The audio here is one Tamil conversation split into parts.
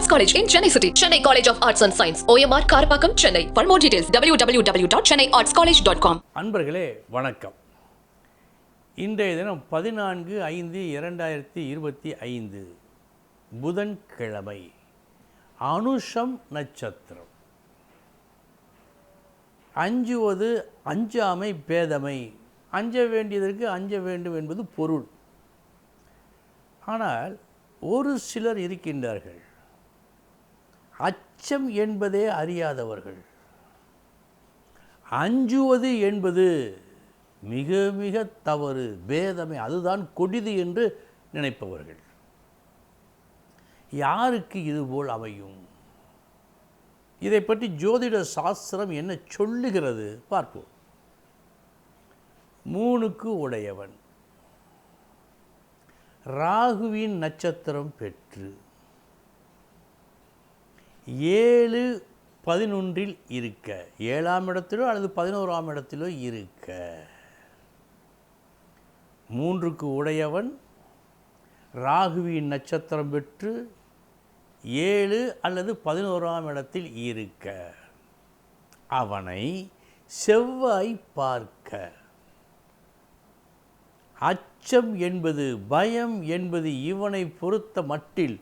Arts college in Chennai city Chennai college of arts and science OMR Karapakkam Chennai for more details W W W dot Chennai arts college dot com அன்பர்களே வணக்கம். இன்றைய தினம் பதினான்கு ஐந்து இரண்டாயிரத்தி இருபத்தி ஐந்து புதன்கிழமை அனுஷம் நட்சத்திரம். அஞ்சுவது அஞ்சாமை பேதமை அஞ்ச வேண்டியதற்கு அஞ்ச வேண்டும் என்பது பொருள். ஆனால் ஒரு சிலர் இருக்கின்றார்கள். அச்சம் என்பதே அறியாதவர்கள். அஞ்சுவது என்பது மிக மிக தவறு பேதமை அதுதான் கொடிது என்று நினைப்பவர்கள். யாருக்கு இதுபோல் அமையும்? இதை பற்றி ஜோதிட சாஸ்திரம் என்ன சொல்லுகிறது பார்ப்போம். மூணுக்கு உடையவன். ராகுவின் நட்சத்திரம் பெற்று ஏழு பதினொன்றில் இருக்க. ஏழாம் இடத்திலோ அல்லது பதினோராம் இடத்திலோ இருக்க. மூன்றுக்கு உடையவன் ராகுவின் நட்சத்திரம் பெற்று ஏழு அல்லது பதினோராம் இடத்தில் இருக்க. அவனை செவ்வாய் பார்க்க. அச்சம் என்பது பயம் என்பது இவனை பொறுத்த மட்டில்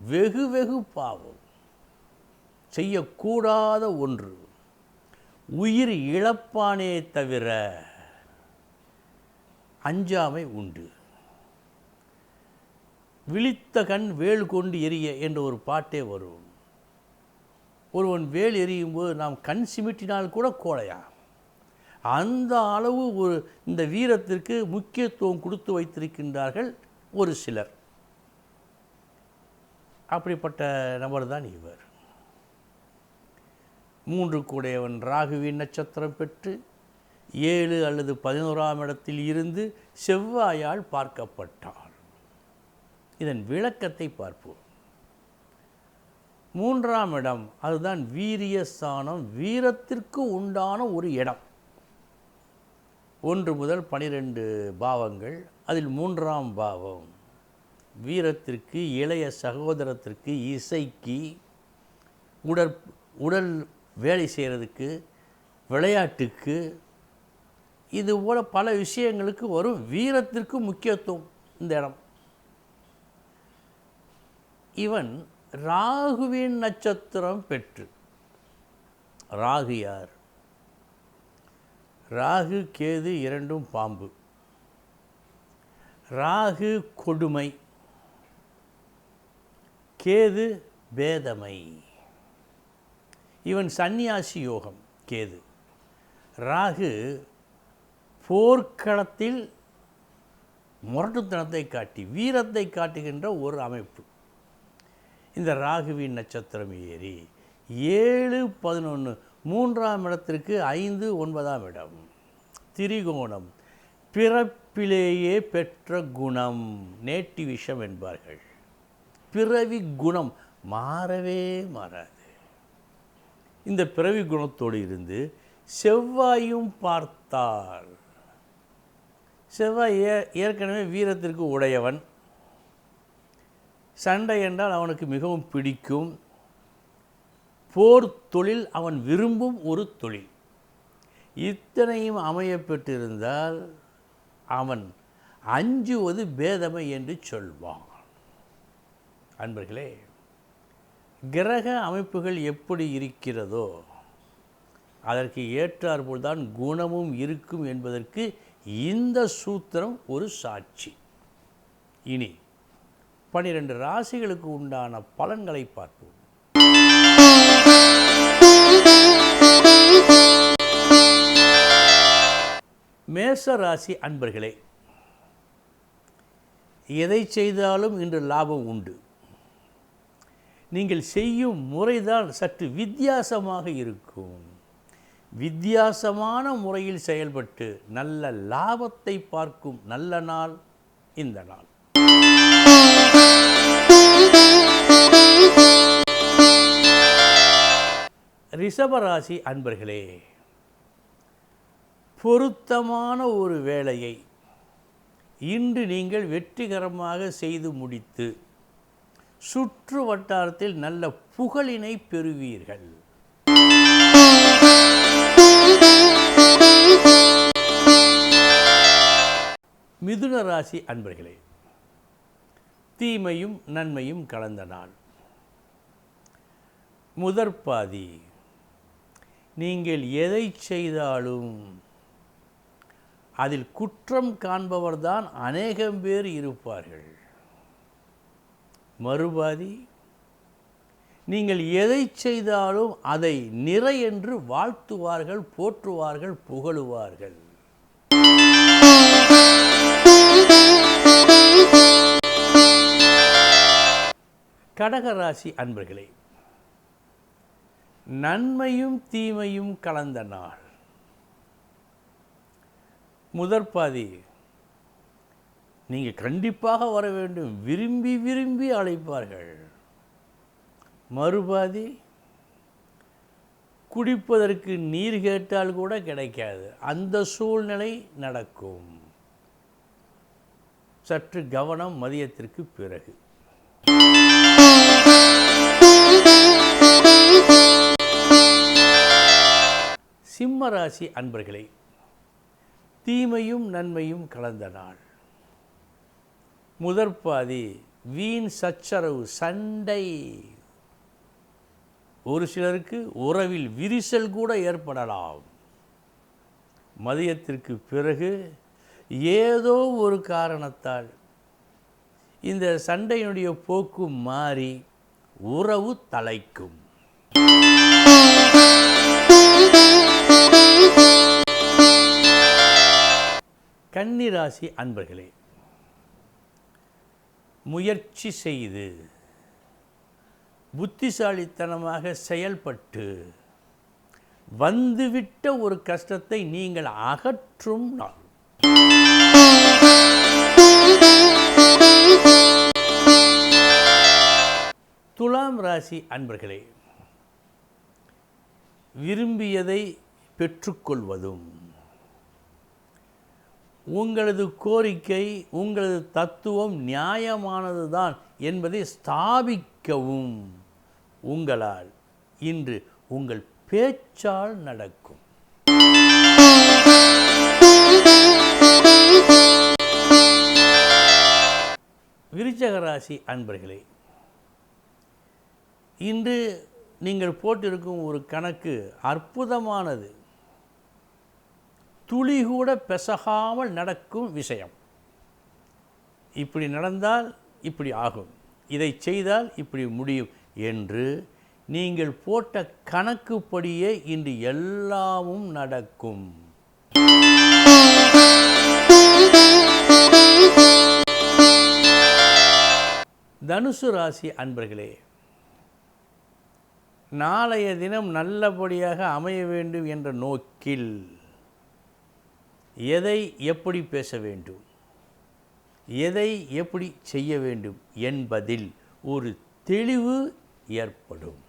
வெகு வெகு பாவம். செய்யக்கூடாத ஒன்று. உயிர் இழப்பானே தவிர அஞ்சாமை உண்டு. விழித்த கண் வேல் கொண்டு எரிய என்ற ஒரு பாட்டே வரும். ஒருவன் வேல் எரியும் போது நாம் கண் சிமிட்டினால் கூட கோழையா? அந்த அளவு ஒரு இந்த வீரத்திற்கு முக்கியத்துவம் கொடுத்து வைத்திருக்கின்றார்கள் ஒரு சிலர். அப்படிப்பட்ட நபர் தான் இவர். மூன்று கூடையவன் ராகுவின் நட்சத்திரம் பெற்று ஏழு அல்லது பதினோராம் இடத்தில் இருந்து செவ்வாயால் பார்க்கப்பட்டான். இதன் விளக்கத்தை பார்ப்போம். மூன்றாம் இடம் அதுதான் வீரிய ஸ்தானம் வீரத்திற்கு உண்டான ஒரு இடம். ஒன்று முதல் பனிரெண்டு பாவங்கள் அதில் மூன்றாம் பாவம் வீரத்திற்கு இளைய சகோதரத்திற்கு இசைக்கு உடற் உடல் வேலை செய்கிறதுக்கு விளையாட்டுக்கு இது போல் பல விஷயங்களுக்கு வரும் வீரத்திற்கு முக்கியத்துவம் இந்த இடம். இவன் ராகுவின் நட்சத்திரம் பெற்று ராகு யார்? ராகு கேது இரண்டும் பாம்பு. ராகு கொடுமை. கேது பேதமை. இவன் சந்நியாசி யோகம் கேது. ராகு போர்க்களத்தில் முரட்டுத்தனத்தை காட்டி வீரத்தை காட்டுகின்ற ஒரு அமைப்பு. இந்த ராகுவின் நட்சத்திரம் ஏறி ஏழு பதினொன்று மூன்றாம் இடத்திற்கு ஐந்து ஒன்பதாம் இடம். திரிகோணம் பிறப்பிலேயே பெற்ற குணம் நேட்டி விஷம் என்பார்கள். பிறவி குணம் மாறவே மாறாது. இந்த பிறவி குணத்தோடு இருந்து செவ்வாயும் பார்த்தார். செவ்வாய் ஏ ஏற்கனவே வீரத்திற்கு உடையவன். சண்டை என்றால் அவனுக்கு மிகவும் பிடிக்கும். போர் தொழில் அவன் விரும்பும் ஒரு தொழில். இத்தனையும் அமைய பெற்றிருந்தால் அவன் அஞ்சுவது பேதமை என்று சொல்வான். அன்பர்களே கிரக அமைப்புகள் எப்படி இருக்கிறதோ அதற்கு ஏற்றாற்போல்தான் குணமும் இருக்கும் என்பதற்கு இந்த சூத்திரம் ஒரு சாட்சி. இனி பனிரெண்டு ராசிகளுக்கு உண்டான பலன்களை பார்ப்போம். மேச ராசி அன்பர்களே எதை செய்தாலும் இன்று லாபம் உண்டு. நீங்கள் செய்யும் முறைதான் சற்று வித்தியாசமாக இருக்கும். வித்தியாசமான முறையில் செயல்பட்டு நல்ல லாபத்தை பார்க்கும் நல்ல நாள் இந்த நாள். ரிஷபராசி அன்பர்களே பொருத்தமான ஒரு வேலையை இன்று நீங்கள் வெற்றிகரமாக செய்து முடித்து சுற்று வட்டாரத்தில் நல்ல புகழினை பெறுவீர்கள். மிதுன ராசி அன்பர்களே தீமையும் நன்மையும் கலந்த நாள். முதற்பாதி நீங்கள் எதை செய்தாலும் அதில் குற்றம் காண்பவர்தான் அநேகம் பேர் இருப்பார்கள். மறுபாதி. நீங்கள் எதை செய்தாலும் அதை நிறை என்று வாழ்த்துவார்கள் போற்றுவார்கள் புகழுவார்கள். கடகராசி அன்பர்களே நன்மையும் தீமையும் கலந்த நாள். முதற்பாதி நீங்கள் கண்டிப்பாக வர வேண்டும். விரும்பி விரும்பி அழைப்பார்கள். மறுபாதி குடிப்பதற்கு நீர் கேட்டால் கூட கிடைக்காது. அந்த சூழ்நிலை நடக்கும். சற்று கவனம் மதியத்திற்கு பிறகு. சிம்ம ராசி அன்பர்களே தீமையும் நன்மையும் கலந்த நாள். முதற்பாதி வீண் சச்சரவு சண்டை. ஒரு சிலருக்கு உறவில் விரிசல் கூட ஏற்படலாம். மதியத்திற்கு பிறகு ஏதோ ஒரு காரணத்தால் இந்த சண்டையினுடைய போக்கு மாறி உறவு தலைக்கும். கன்னிராசி அன்பர்களே முயற்சி செய்து புத்திசாலித்தனமாக செயல்பட்டு வந்துவிட்ட ஒரு கஷ்டத்தை நீங்கள் அகற்றும் நாள். துலாம் ராசி அன்பர்களே விரும்பியதை பெற்றுக்கொள்வதும் உங்களது கோரிக்கை உங்களது தத்துவம் நியாயமானதுதான் என்பதை ஸ்தாபிக்கவும். உங்களால் இன்று உங்கள் பேச்சால் நடக்கும். விருச்சகராசி அன்பர்களே இன்று நீங்கள் போட்டிருக்கும் ஒரு கணக்கு அற்புதமானது. துளி கூட பெசகாமல் நடக்கும் விஷயம். இப்படி நடந்தால் இப்படி ஆகும். இதை செய்தால் இப்படி முடியும் என்று நீங்கள் போட்ட கணக்குப்படியே இன்று எல்லாமும் நடக்கும். தனுசு ராசி அன்பர்களே நாளைய தினம் நல்லபடியாக அமைய வேண்டும் என்ற நோக்கில் எதை எப்படி பேச வேண்டும்? எதை எப்படி செய்ய வேண்டும் என்பதில் ஒரு தெளிவு ஏற்படும்.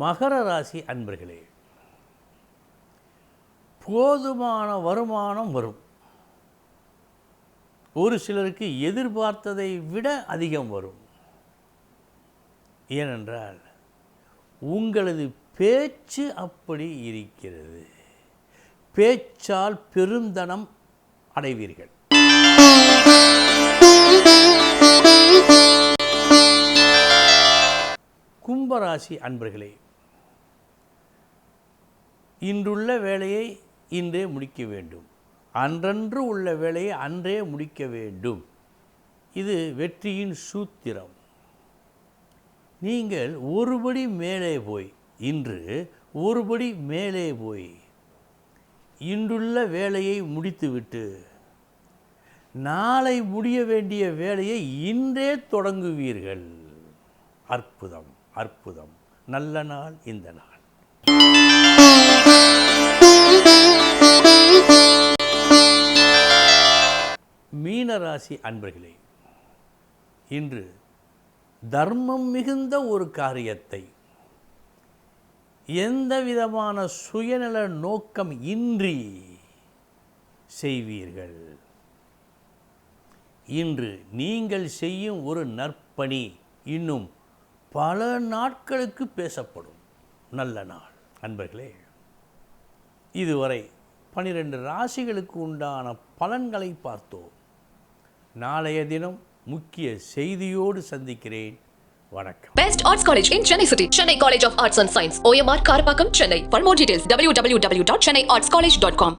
மகர ராசி அன்பர்களே போதுமான வருமானம் வரும். ஒரு சிலருக்கு எதிர்பார்த்ததை விட அதிகம் வரும். ஏனென்றால் உங்களது பேச்சு அப்படி இருக்கிறது. பேச்சால் பெருந்தனம் அடைவீர்கள். கும்பராசி அன்பர்களே இன்றுள்ள வேலையை இன்றே முடிக்க வேண்டும். அன்றன்று உள்ள வேலையை அன்றே முடிக்க வேண்டும். இது வெற்றியின் சூத்திரம். நீங்கள் ஒருபடி மேலே போய் இன்று ஒருபடி மேலே போய் இன்றுள்ள வேலையை முடித்துவிட்டு நாளை முடிய வேண்டிய வேலையை இன்றே தொடங்குவீர்கள். அற்புதம் அற்புதம். நல்ல நாள் இந்த நாள். மீனராசி அன்பர்களே இன்று தர்மம் மிகுந்த ஒரு காரியத்தை எந்த விதமான சுயநல நோக்கம் இன்றி செய்வீர்கள்? இன்று நீங்கள் செய்யும் ஒரு நற்பணி இன்னும் பல நாட்களுக்கு பேசப்படும். நல்ல நாள் அன்பர்களே. இதுவரை பனிரெண்டு ராசிகளுக்கு உண்டான பலன்களை பார்த்தோம். நாளைய தினம் முக்கிய செய்தியோடு சந்திக்கிறேன் வணக்கம் best arts college in Chennai city Chennai college of arts and science OMR Karapakkam Chennai for more details W W W dot Chennai arts college dot com